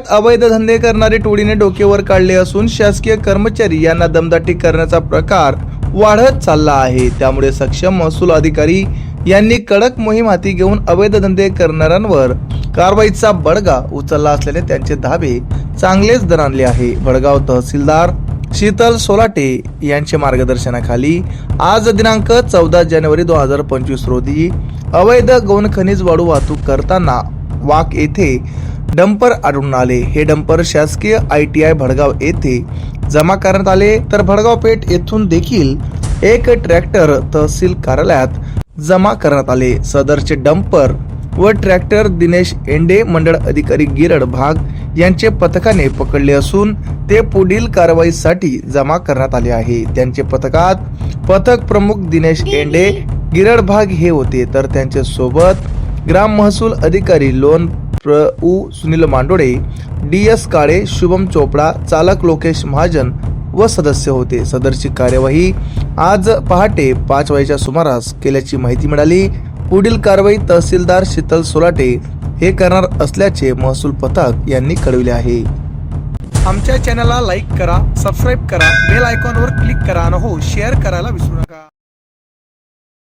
अवैध धंदे करणारी टोळीने डोकेवर काढले असून शासकीय कर्मचारी यांना दमदाटी करण्याचा प्रकार वाढत चालला आहे. त्यामुळे सक्षम महसूल अधिकारी यांनी कडक मोहीम हाती घेऊन अवैध धंदे करणाऱ्यांवर कारवाईचा बडगा उचलला असल्याने त्यांचे धाबे चांगलेच दरानले आहे. भडगाव तहसीलदार शीतल सोलाटे यांच्या मार्गदर्शनाखाली आज दिनांक चौदा जानेवारी दोन हजार पंचवीस रोजी अवैध गौण खनिज वाळू वाहतूक करताना वाक येथे डंपर आढळून आले. हे डंपर शासकीय आय टी आय भडगाव येथे जमा करण्यात आले. तर भडगाव पेठ येथून देखील एक ट्रॅक्टर तहसील कार्यालयात जमा करण्यात आले. सदरचे डंपर व ट्रॅक्टर दिनेश एंडे मंडळ अधिकारी गिरड भाग यांचे पथकाने पकडले असून ते पुढील कारवाईसाठी जमा करण्यात आले आहे. त्यांचे पथकात पथक प्रमुख दिनेश एंडे गिरड भाग हे होते. तर त्यांच्यासोबत ग्राम महसूल अधिकारी लोन प्र उ. सुनील मांडोळे डी एस काळे शुभम चोपडा चालक लोकेश महाजन व सदस्य होते. सदरची कार्यवाही आज पहाटे पाच वाजेच्या सुमारास केल्याची माहिती मिळाली. पुढील कारवाई तहसीलदार शीतल सोलाटे हे करणार असल्याचे महसूल पथक यांनी कळविले आहे. आमच्या चॅनलला लाईक करा सबस्क्राईब करा बेल आयकॉनवर क्लिक करा आणि हो शेअर करायला विसरू नका.